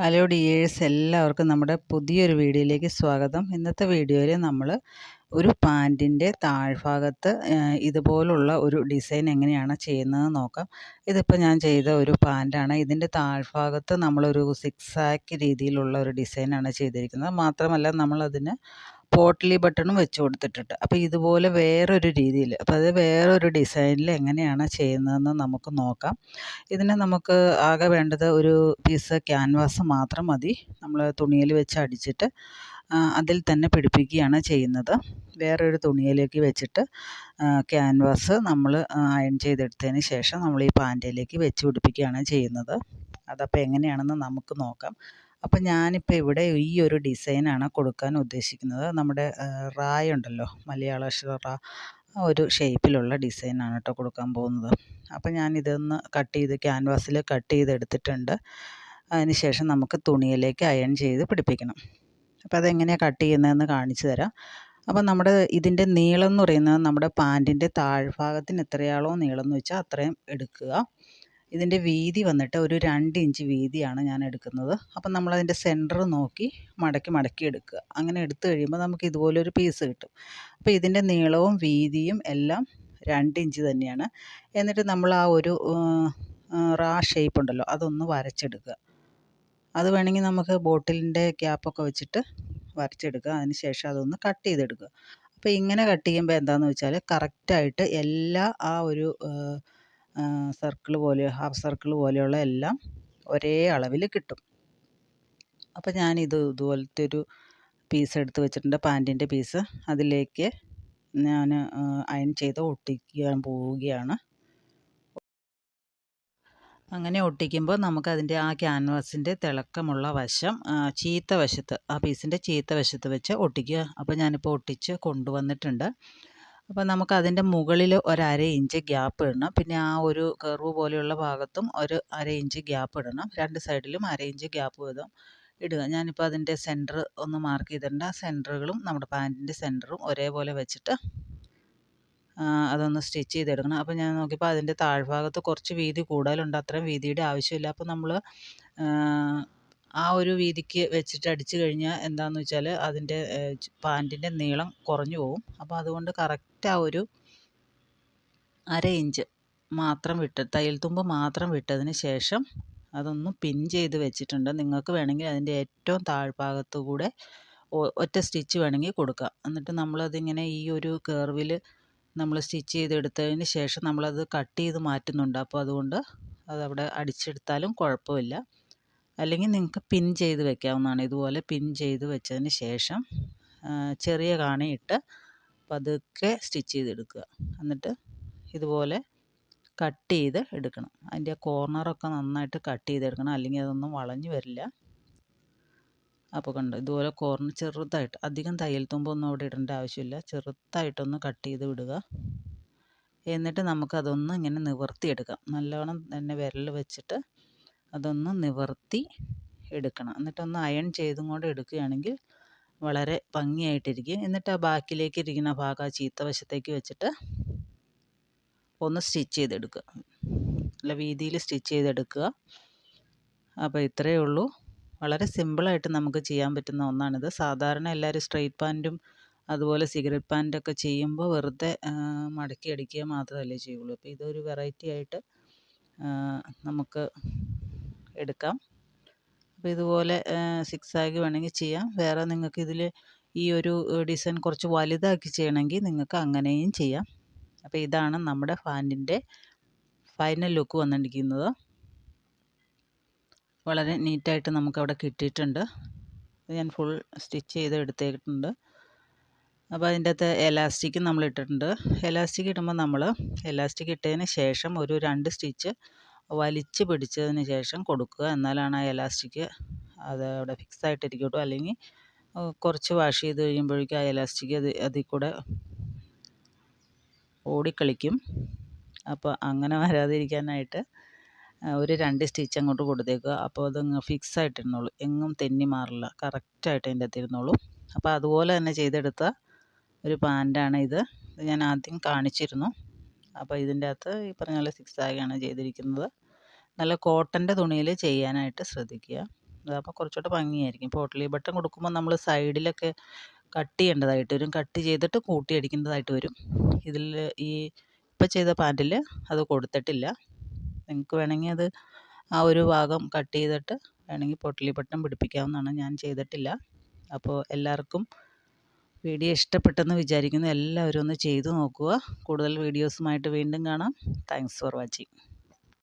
Hello dears എല്ലാവർക്കും നമ്മുടെ പുതിയൊരു വീഡിയോയിലേക്ക് സ്വാഗതം. ഇന്നത്തെ വീഡിയോയിൽ നമ്മൾ ഒരു പാന്റിന്റെ താഴ്ഭാഗത്ത് ഇതുപോലുള്ള ഒരു ഡിസൈൻ എങ്ങനെയാണ് ചെയ്യുന്നത് നോക്കാം. ഇതിപ്പോൾ ഞാൻ ചെയ്ത ഒരു പാന്റാണ് ഇതിന്റെ താഴ്ഭാഗത്ത് നമ്മളൊരു സിക്സാക്ക് രീതിയിലുള്ള ഒരു ഡിസൈനാണ് ചെയ്തിരിക്കുന്നത്. മാത്രമല്ല നമ്മളതിന് പോട്ട്ലി ബട്ടണും വെച്ച് കൊടുത്തിട്ടുണ്ട് അപ്പോൾ ഇതുപോലെ വേറൊരു രീതിയിൽ അപ്പോൾ അത് വേറൊരു ഡിസൈനിൽ എങ്ങനെയാണ് ചെയ്യുന്നതെന്ന് നമുക്ക് നോക്കാം. ഇതിന് നമുക്ക് ആകെ വേണ്ടത് ഒരു പീസ് ക്യാൻവാസ് മാത്രം മതി. നമ്മൾ തുണിയിൽ വെച്ച് അടിച്ചിട്ട് അതിൽ തന്നെ പിടിപ്പിക്കുകയാണ് ചെയ്യുന്നത്. വേറൊരു തുണിയിലേക്ക് വെച്ചിട്ട് ക്യാൻവാസ് നമ്മൾ അയൺ ചെയ്തെടുത്തതിന് ശേഷം നമ്മൾ ഈ പാന്റിലേക്ക് വെച്ച് പിടിപ്പിക്കുകയാണ് ചെയ്യുന്നത്. അതപ്പോൾ എങ്ങനെയാണെന്ന് നമുക്ക് നോക്കാം. അപ്പം ഞാനിപ്പോൾ ഇവിടെ ഈ ഒരു ഡിസൈനാണ് കൊടുക്കാൻ ഉദ്ദേശിക്കുന്നത്. നമ്മുടെ റായ ഉണ്ടല്ലോ മലയാള അക്ഷര റാ ഒരു ഷേപ്പിലുള്ള ഡിസൈനാണ് കേട്ടോ കൊടുക്കാൻ പോകുന്നത്. അപ്പം ഞാനിതൊന്ന് കട്ട് ചെയ്ത് ക്യാൻവാസിൽ കട്ട് ചെയ്തെടുത്തിട്ടുണ്ട്. അതിന് ശേഷം നമുക്ക് തുണിയിലേക്ക് അയൺ ചെയ്ത് പിടിപ്പിക്കണം. അപ്പോൾ അതെങ്ങനെയാണ് കട്ട് ചെയ്യുന്നതെന്ന് കാണിച്ചു തരാം. അപ്പം നമ്മുടെ ഇതിന്റെ നീളം എന്ന് പറയുന്നത് നമ്മുടെ പാന്റിന്റെ താഴ്ഭാഗത്തിന് എത്രയാളോ നീളം എന്ന് വെച്ചാൽ അത്രയും എടുക്കുക. ഇതിന്റെ വീതി വന്നിട്ട് ഒരു രണ്ട് ഇഞ്ച് വീതിയാണ് ഞാൻ എടുക്കുന്നത്. അപ്പം നമ്മളതിന്റെ സെന്റർ നോക്കി മടക്കി മടക്കി എടുക്കുക. അങ്ങനെ എടുത്തു കഴിയുമ്പോൾ നമുക്ക് ഇതുപോലൊരു പീസ് കിട്ടും. അപ്പോൾ ഇതിന്റെ നീളവും വീതിയും എല്ലാം രണ്ട് ഇഞ്ച് തന്നെയാണ്. എന്നിട്ട് നമ്മൾ ആ ഒരു റാ ഷേപ്പ് ഉണ്ടല്ലോ അതൊന്ന് വരച്ചെടുക്കുക. അത് വേണമെങ്കിൽ നമുക്ക് ബോട്ടിലിന്റെ ക്യാപ്പൊക്കെ വെച്ചിട്ട് വരച്ചെടുക്കുക. അതിന് ശേഷം അതൊന്ന് കട്ട് ചെയ്തെടുക്കുക. അപ്പോൾ ഇങ്ങനെ കട്ട് ചെയ്യുമ്പോൾ എന്താണെന്ന് വെച്ചാൽ കറക്റ്റായിട്ട് എല്ലാ ആ ഒരു സർക്കിൾ പോലെ ഹാഫ് സർക്കിൾ പോലെയുള്ള എല്ലാം ഒരേ അളവിൽ കിട്ടും. അപ്പോൾ ഞാനിത് ഇതുപോലത്തെ ഒരു പീസ് എടുത്ത് വെച്ചിട്ടുണ്ട്. പാന്റിന്റെ പീസ് അതിലേക്ക് ഞാൻ അയൺ ചെയ്ത് ഒട്ടിക്കാൻ പോവുകയാണ്. അങ്ങനെ ഒട്ടിക്കുമ്പോൾ നമുക്കതിന്റെ ആ ക്യാൻവാസിന്റെ തിളക്കമുള്ള വശം ചീത്ത വശത്ത് ആ പീസിന്റെ ചീത്ത വശത്ത് വെച്ച് ഒട്ടിക്കുക. അപ്പോൾ ഞാനിപ്പോൾ ഒട്ടിച്ച് കൊണ്ടുവന്നിട്ടുണ്ട്. അപ്പോൾ നമുക്ക് അതിന്റെ മുകളിൽ ഒരു അര ഇഞ്ച് ഗ്യാപ്പ് ഇടണം. പിന്നെ ആ ഒരു കർവ് പോലെയുള്ള ഭാഗത്തും ഒരു അര ഇഞ്ച് ഗ്യാപ്പ് ഇടണം. രണ്ട് സൈഡിലും അര ഇഞ്ച് ഗ്യാപ്പ് വീതം ഇടുക. ഞാനിപ്പോൾ അതിന്റെ സെന്റർ ഒന്ന് മാർക്ക് ചെയ്തിട്ടുണ്ട്. ആ സെന്ററുകളും നമ്മുടെ പാന്റിന്റെ സെന്ററും ഒരേപോലെ വെച്ചിട്ട് അതൊന്ന് സ്റ്റിച്ച് ചെയ്തെടുക്കണം. അപ്പോൾ ഞാൻ നോക്കിയപ്പോൾ അതിന്റെ താഴ്ഭാഗത്ത് കുറച്ച് വീതി കൂടുതലുണ്ട്. അത്രയും വീതിയുടെ ആവശ്യമില്ല. അപ്പോൾ നമ്മൾ ആ ഒരു വീതിക്ക് വെച്ചിട്ട് അടിച്ചു കഴിഞ്ഞാൽ എന്താണെന്ന് വെച്ചാൽ അതിന്റെ പാന്റിന്റെ നീളം കുറഞ്ഞു പോകും അപ്പോൾ അതുകൊണ്ട് കറക്റ്റ് ആ ഒരു അര ഇഞ്ച് മാത്രം വിട്ട് തയ്യൽ തുമ്പ് മാത്രം വിട്ടതിന് ശേഷം അതൊന്ന് പിൻ ചെയ്ത് വെച്ചിട്ടുണ്ട്. നിങ്ങൾക്ക് വേണമെങ്കിൽ അതിന്റെ ഏറ്റവും താഴ്ഭാഗത്തു കൂടെ ഒറ്റ സ്റ്റിച്ച് വേണമെങ്കിൽ കൊടുക്കാം. എന്നിട്ട് നമ്മളതിങ്ങനെ ഈ ഒരു കേർവിൽ നമ്മൾ സ്റ്റിച്ച് ചെയ്തെടുത്തതിന് ശേഷം നമ്മളത് കട്ട് ചെയ്ത് മാറ്റുന്നുണ്ട്. അപ്പോൾ അതുകൊണ്ട് അതവിടെ അടിച്ചെടുത്താലും കുഴപ്പമില്ല. അല്ലെങ്കിൽ നിങ്ങൾക്ക് പിൻ ചെയ്ത് വെക്കാവുന്നതാണ്. ഇതുപോലെ പിൻ ചെയ്ത് വെച്ചതിന് ശേഷം ചെറിയ കാണിയിട്ട് പതുക്കെ സ്റ്റിച്ച് ചെയ്തെടുക്കുക. എന്നിട്ട് ഇതുപോലെ കട്ട് ചെയ്ത് എടുക്കണം. അതിന്റെ കോർണറൊക്കെ നന്നായിട്ട് കട്ട് ചെയ്തെടുക്കണം. അല്ലെങ്കിൽ അതൊന്നും വളഞ്ഞു വരില്ല. അപ്പോൾ കണ്ടോ ഇതുപോലെ കോർണർ ചെറുതായിട്ട് അധികം തയ്യൽ തുമ്പൊന്നും അവിടെ ഇടേണ്ട ആവശ്യമില്ല. ചെറുതായിട്ടൊന്ന് കട്ട് ചെയ്ത് വിടുക. എന്നിട്ട് നമുക്കതൊന്ന് ഇങ്ങനെ നിവർത്തിയെടുക്കാം. നല്ലവണ്ണം തന്നെ വിരൽ വെച്ചിട്ട് അതൊന്ന് നിവർത്തി എടുക്കണം. എന്നിട്ടൊന്ന് അയൺ ചെയ്തും കൂടെ എടുക്കുകയാണെങ്കിൽ വളരെ ഭംഗിയായിട്ടിരിക്കും. എന്നിട്ട് ആ ബാക്കിലേക്ക് ഇരിക്കുന്ന ഭാഗം ആ ചീത്ത വശത്തേക്ക് വെച്ചിട്ട് ഒന്ന് സ്റ്റിച്ച് ചെയ്തെടുക്കുക. നല്ല വീതിയിൽ സ്റ്റിച്ച് ചെയ്തെടുക്കുക. അപ്പോൾ ഇത്രയേ ഉള്ളൂ. വളരെ സിമ്പിളായിട്ട് നമുക്ക് ചെയ്യാൻ പറ്റുന്ന ഒന്നാണിത്. സാധാരണ എല്ലാവരും സ്ട്രെയിറ്റ് പാന്റും അതുപോലെ സിഗരറ്റ് പാന്റൊക്കെ ചെയ്യുമ്പോൾ വെറുതെ മടക്കി അടിക്കുക മാത്രമല്ലേ ചെയ്യുള്ളൂ. അപ്പോൾ ഇതൊരു വെറൈറ്റി ആയിട്ട് നമുക്ക് എടുക്കാം. അപ്പോൾ ഇതുപോലെ സിക്സ് ആക്കി വേണമെങ്കിൽ ചെയ്യാം. വേറെ നിങ്ങൾക്ക് ഇതിൽ ഈ ഒരു ഡിസൈൻ കുറച്ച് വലുതാക്കി ചെയ്യണമെങ്കിൽ നിങ്ങൾക്ക് അങ്ങനെയും ചെയ്യാം. അപ്പോൾ ഇതാണ് നമ്മുടെ ഫാനിന്റെ ഫൈനൽ ലുക്ക് വന്നിരിക്കുന്നത്. വളരെ നീറ്റായിട്ട് നമുക്കവിടെ കിട്ടിയിട്ടുണ്ട്. ഞാൻ ഫുൾ സ്റ്റിച്ച് ചെയ്ത് എടുത്തിട്ടുണ്ട്. അപ്പോൾ അതിന്റെ അകത്ത് എലാസ്റ്റിക് നമ്മൾ ഇട്ടിട്ടുണ്ട്. എലാസ്റ്റിക് ഇടുമ്പോൾ നമ്മൾ എലാസ്റ്റിക് ഇട്ടതിന് ശേഷം ഒരു രണ്ട് സ്റ്റിച്ച് വലിച്ച് പിടിച്ചതിന് ശേഷം കൊടുക്കുക. എന്നാലാണ് ആ എലാസ്റ്റിക് അത് അവിടെ ഫിക്സ് ആയിട്ടിരിക്കട്ടു അല്ലെങ്കിൽ കുറച്ച് വാഷ് ചെയ്ത് കഴിയുമ്പോഴേക്കും ആ എലാസ്റ്റിക് അത് അതിൽ കൂടെ ഓടിക്കളിക്കും. അപ്പോൾ അങ്ങനെ വരാതിരിക്കാനായിട്ട് ഒരു രണ്ട് സ്റ്റിച്ച് അങ്ങോട്ട് കൊടുത്തേക്കുക. അപ്പോൾ അത് ഫിക്സ് ആയിട്ടിരുന്നോളൂ. എങ്ങും തെന്നി മാറില്ല. കറക്റ്റായിട്ട് അതിന്റെ അകത്തിരുന്നോളൂ അപ്പോൾ അതുപോലെ തന്നെ ചെയ്തെടുത്ത ഒരു പാന്റാണ് ഇത് ഞാൻ ആദ്യം കാണിച്ചിരുന്നു. അപ്പോൾ ഇതിന്റെ അകത്ത് ഈ പറഞ്ഞ പോലെ സിക്സ് ആഗാണ് ചെയ്തിരിക്കുന്നത്. നല്ല കോട്ടന്റെ തുണിയിൽ ചെയ്യാനായിട്ട് ശ്രദ്ധിക്കുക. അതാകുമ്പോൾ കുറച്ചുകൂടെ ഭംഗിയായിരിക്കും. പോട്ടലി ബട്ടൺ കൊടുക്കുമ്പോൾ നമ്മൾ സൈഡിലൊക്കെ കട്ട് ചെയ്യേണ്ടതായിട്ട് വരും. കട്ട് ചെയ്തിട്ട് കൂട്ടി അടിക്കേണ്ടതായിട്ട് വരും. ഇതിൽ ഈ ഇപ്പം ചെയ്ത പാന്റിൽ അത് കൊടുത്തിട്ടില്ല. നിങ്ങൾക്ക് വേണമെങ്കിൽ അത് ആ ഒരു ഭാഗം കട്ട് ചെയ്തിട്ട് വേണമെങ്കിൽ പൊട്ടലി ബട്ടൺ പിടിപ്പിക്കാവുന്നതാണ്. ഞാൻ ചെയ്തിട്ടില്ല. അപ്പോൾ എല്ലാവർക്കും വീഡിയോ ഇഷ്ടപ്പെട്ടെന്ന് വിചാരിക്കുന്നു. എല്ലാവരും ഒന്ന് ചെയ്തു നോക്കുക. കൂടുതൽ വീഡിയോസുമായിട്ട് വീണ്ടും കാണാം. Thanks for watching